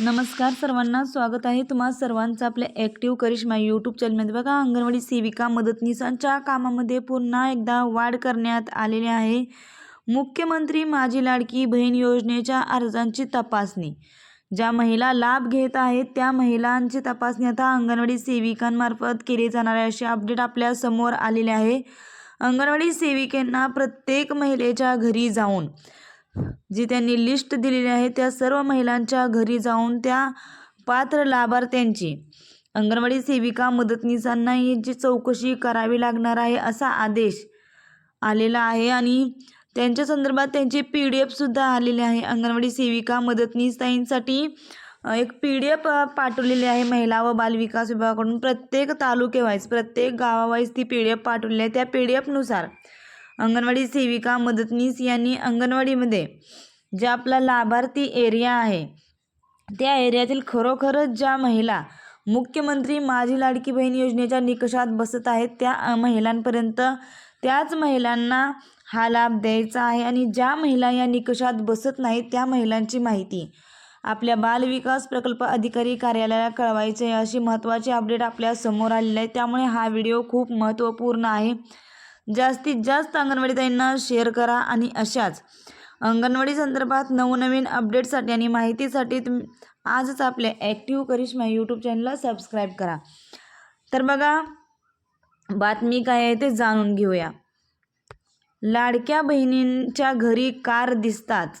नमस्कार सर्वांना स्वागत आहे तुम्हा सर्वांचं आपल्या ॲक्टिव्ह करिश्मा यूट्यूब चॅनलमध्ये बघा अंगणवाडी सेविका मदतनीसांच्या कामामध्ये पुन्हा एकदा वाढ करण्यात आलेली आहे. मुख्यमंत्री माझी लाडकी बहीण योजनेच्या अर्जांची तपासणी. ज्या महिला लाभ घेत आहेत त्या महिलांची तपासणी आता अंगणवाडी सेविकांमार्फत केली जाणार आहे. अशी अपडेट आपल्यासमोर आलेली आहे. अंगणवाडी सेविकांना प्रत्येक महिलेच्या घरी जाऊन जी त्यांनी लिस्ट दिलेली आहे त्या सर्व महिलांच्या घरी जाऊन त्या पात्र लाभार्थ्यांची अंगणवाडी सेविका मदतनीसांना याची चौकशी करावी लागणार आहे असा आदेश आलेला आहे. आणि त्यांच्या संदर्भात त्यांचे पी डी एफसुद्धा आलेले आहे. अंगणवाडी सेविका मदतनीसताईंसाठी एक पी डी एफ पाठवलेली आहे महिला व बालविकास विभागाकडून. प्रत्येक तालुकेवाईज प्रत्येक गावावाईज ती पी डी एफ पाठवलेली आहे. त्या पी डी एफनुसार अंगणवाडी सेविका मदतनीस यांनी अंगणवाडीमध्ये जे आपला लाभार्थी एरिया आहे त्या एरियातील खरोखरच ज्या महिला मुख्यमंत्री माझी लाडकी बहीण योजनेच्या निकषात बसत आहेत त्या महिलांपर्यंत त्याच महिलांना हा लाभ द्यायचा आहे आणि ज्या महिला या निकषात बसत नाहीत त्या महिलांची माहिती आपल्या बालविकास प्रकल्प अधिकारी कार्यालयाला कळवायचे अशी महत्त्वाची अपडेट आपल्यासमोर आलेली आहे. त्यामुळे हा व्हिडिओ खूप महत्त्वपूर्ण आहे. जास्तीत जास्त अंगणवाडी ताईंना शेअर करा आणि अशाच अंगणवाडी संदर्भात नवनवीन अपडेटसाठी आणि माहितीसाठी तुम आजच आपल्या ॲक्टिव्ह करिश्मा यूट्यूब चॅनलला सबस्क्राईब करा. तर बघा बातमी काय आहे ते जाणून घेऊया. लाडक्या बहिणींच्या घरी कार दिसताच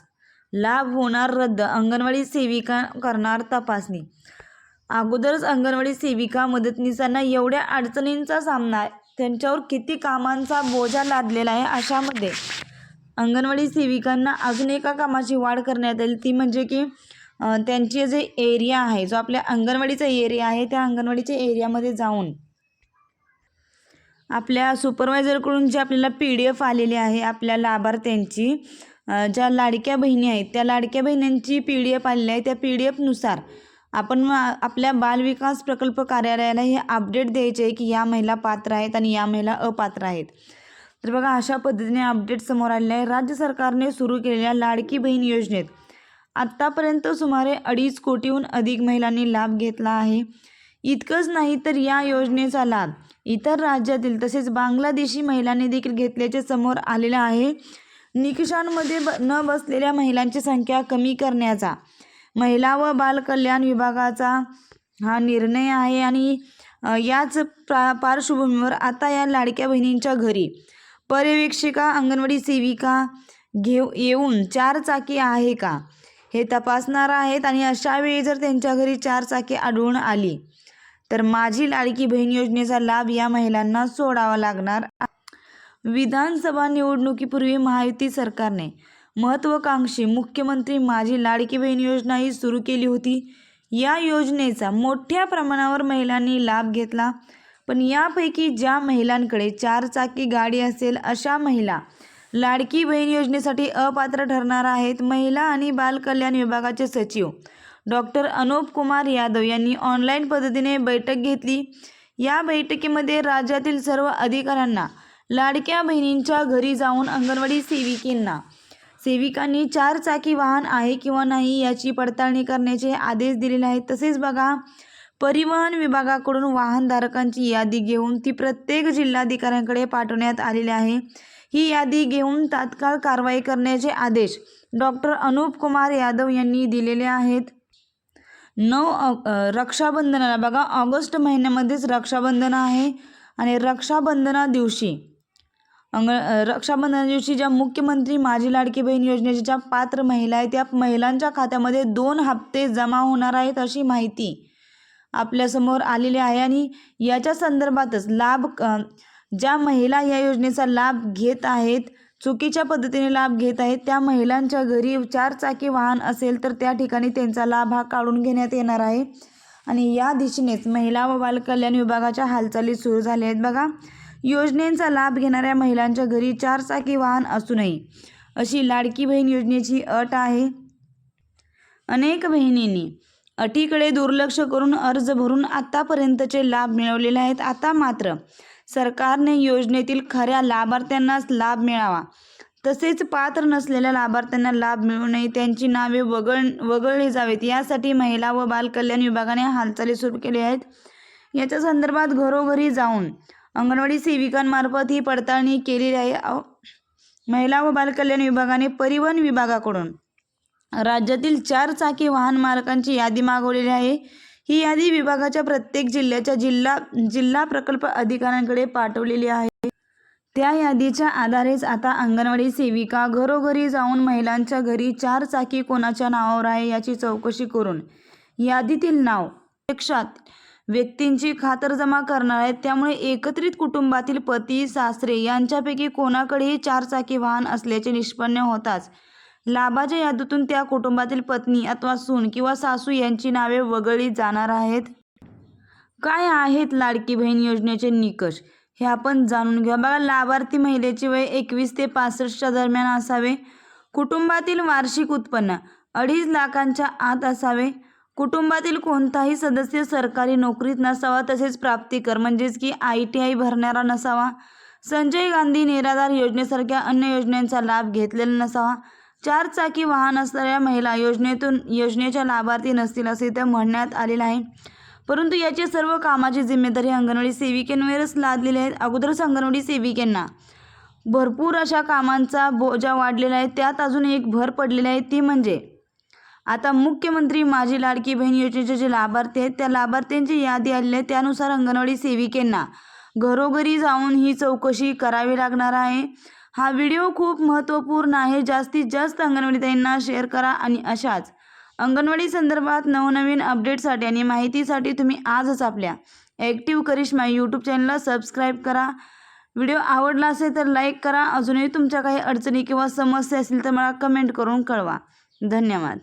लाभ होणार रद्द अंगणवाडी सेविका करणार तपासणी. अगोदरच अंगणवाडी सेविका मदतनीसांना एवढ्या अडचणींचा सामना त्यांच्यावर किती कामांचा बोजा लादलेला आहे अशामध्ये अंगणवाडी सेविकांना अजून एका कामाची वाढ करण्यात आली ती म्हणजे की त्यांची जे एरिया आहे जो आपल्या अंगणवाडीचा एरिया आहे त्या अंगणवाडीच्या एरियामध्ये जाऊन आपल्या सुपरवायझरकडून जी आपल्याला पी डी एफ आलेली आहे आपल्या लाभार्थ्यांची ज्या लाडक्या बहिणी आहेत त्या लाडक्या बहिणींची पी डी एफ आलेली आहे. त्या पी डी एफनुसार आपण आपल्या बालविकास प्रकल्प कार्यालयाला हे अपडेट द्यायचे आहे की या महिला पात्र आहेत आणि या महिला अपात्र आहेत. तर बघा अशा पद्धतीने अपडेट समोर आलेले आहे. राज्य सरकारने सुरू केलेल्या लाडकी बहीण योजनेत आत्तापर्यंत सुमारे अडीच कोटीहून अधिक महिलांनी लाभ घेतला आहे. इतकंच नाही तर या योजनेचा लाभ इतर राज्यातील तसेच बांगलादेशी महिलांनी देखील घेतल्याचे समोर आलेलं आहे. निकषांमध्ये ब न बसलेल्या महिलांची संख्या कमी करण्याचा महिला व बालकल्याण विभागाचा हा निर्णय आहे आणि याच प्रा पार्श्वभूमीवर आता या लाडक्या बहिणींच्या घरी पर्यवेक्षिका अंगणवाडी सेविका घेऊ येऊन चार चाकी आहे का हे तपासणार आहेत आणि अशा वेळी जर त्यांच्या घरी चार चाकी आढळून आली तर माझी लाडकी बहीण योजनेचा लाभ या महिलांना सोडावा लागणार. विधानसभा निवडणुकीपूर्वी महायुती सरकारने महत्त्वाकांक्षी मुख्यमंत्री माझी लाडकी बहीण योजनाही सुरू केली होती. या योजनेचा मोठ्या प्रमाणावर महिलांनी लाभ घेतला. पण यापैकी ज्या महिलांकडे चार चाकी गाडी असेल अशा महिला लाडकी बहीण योजनेसाठी अपात्र ठरणार आहेत महिला आणि बालकल्याण विभागाचे सचिव. डॉक्टर अनुप कुमार यादव यांनी ऑनलाईन पद्धतीने बैठक घेतली. या बैठकीमध्ये राज्यातील सर्व अधिकाऱ्यांना लाडक्या बहिणींच्या घरी जाऊन अंगणवाडी सेविकेंना सेविकांनी चार चाकी वाहन आहे किंवा नाही याची पडताळणी करण्याचे आदेश दिलेले आहेत. तसेच बघा परिवहन विभागाकडून वाहनधारकांची यादी घेऊन ती प्रत्येक जिल्हाधिकाऱ्यांकडे पाठवण्यात आलेली आहे. ही यादी घेऊन तात्काळ कारवाई करण्याचे आदेश डॉक्टर अनुप कुमार यादव यांनी दिलेले आहेत. नऊ रक्षाबंधनाला बघा ऑगस्ट महिन्यामध्येच रक्षाबंधन आहे आणि रक्षाबंधना दिवशी अंग रक्षाबंधन दिवशी ज्या मुख्यमंत्री माझी लाडकी बहीण योजनेच्या ज्या पात्र महिला आहेत त्या महिलांच्या खात्यामध्ये दोन हप्ते जमा होणार आहेत अशी माहिती आपल्यासमोर आलेली आहे आणि याच्या संदर्भातच लाभ ज्या महिला या योजनेचा लाभ घेत आहेत चुकीच्या पद्धतीने लाभ घेत आहेत त्या महिलांच्या घरी चार चाकी वाहन असेल तर त्या ठिकाणी त्यांचा लाभ हा काढून घेण्यात येणार आहे. आणि या दिशेनेच महिला व बालकल्याण विभागाच्या हालचाली सुरू झाल्या आहेत बघा. योजनेचा लाभ घेणाऱ्या महिलांच्या घरी चार चाकी वाहन असूनही अशी लाडकी बहीण योजनेची अट आहे. अनेक बहिणींनी अटीकडे दुर्लक्ष करून अर्ज भरून आतापर्यंतचे लाभ मिळवलेले आहेत. आता मात्र सरकारने योजनेतील खऱ्या लाभार्थ्यांनाच लाभ मिळावा. तसेच पात्र नसलेल्या लाभार्थ्यांना लाभ मिळू नये त्यांची नावे वगळ वगळली जावीत. यासाठी महिला व बालकल्याण विभागाने हालचाली सुरू केल्या आहेत. याच्या संदर्भात घरोघरी जाऊन अंगणवाडी सेविकांमार्फत ही पडताळणी केलेली आहे. महिला व बालकल्याण विभागाने परिवहन विभागाकडून राज्यातील चार चाकी वाहन मालकांची यादी मागवलेली आहे. ही यादी विभागाच्या प्रत्येक जिल्ह्याच्या जिल्हा जिल्हा प्रकल्प अधिकाऱ्यांकडे पाठवलेली आहे. त्या यादीच्या आधारेच आता अंगणवाडी सेविका घरोघरी जाऊन महिलांच्या घरी चार चाकी कोणाच्या नावावर आहे याची चौकशी करून यादीतील नाव प्रत्यक्षात व्यक्तींची खातरजमा करणार आहेत. त्यामुळे एकत्रित कुटुंबातील पती सासरे यांच्यापैकी कोणाकडेही चार चाकी वाहन असल्याचे निष्पन्न होताच. लाभाच्या यादीतून त्या कुटुंबातील पत्नी अथवा सून किंवा सासू यांची नावे वगळली जाणार आहेत. काय आहेत लाडकी बहीण योजनेचे निकष? हे आपण जाणून घ्या बघा लाभार्थी महिलेचे वय एकवीस ते पासष्टच्या दरम्यान असावे. कुटुंबातील वार्षिक उत्पन्न अडीच लाखांच्या आत असावे. कुटुंबातील कोणताही सदस्य सरकारी नोकरीत नसावा तसेच प्राप्तिकर म्हणजेच की आय टी आय भरणारा नसावा. संजय गांधी निराधार योजनेसारख्या अन्य योजनांचा लाभ घेतलेला नसावा. चार चाकी वाहन असणाऱ्या महिला योजनेतून योजनेच्या लाभार्थी नसतील असे त्या म्हणण्यात आलेलं आहे. परंतु याची सर्व कामाची जिम्मेदारी अंगणवाडी सेविकेंवरच लादलेली आहेत. अगोदरच अंगणवाडी सेविकेंना भरपूर अशा कामांचा बोजा वाढलेला आहे. त्यात अजून एक भर पडलेला आहे ती म्हणजे आता मुख्यमंत्री माझी लाडकी बहीण योजनेचे जे लाभार्थी आहेत त्या लाभार्थ्यांची यादी आलेली आहे. त्यानुसार अंगणवाडी सेविकेंना घरोघरी जाऊन ही चौकशी करावी लागणार आहे. हा व्हिडिओ खूप महत्त्वपूर्ण आहे. जास्तीत जास्त अंगणवाडीताईंना शेअर करा आणि अशाच अंगणवाडी संदर्भात नवनवीन अपडेटसाठी आणि माहितीसाठी तुम्ही आजच आपल्या ॲक्टिव्ह करिश्मा यूट्यूब चॅनलला सबस्क्राईब करा. व्हिडिओ आवडला असेल तर लाईक करा. अजूनही तुमच्या काही अडचणी किंवा समस्या असतील तर मला कमेंट करून कळवा. धन्यवाद.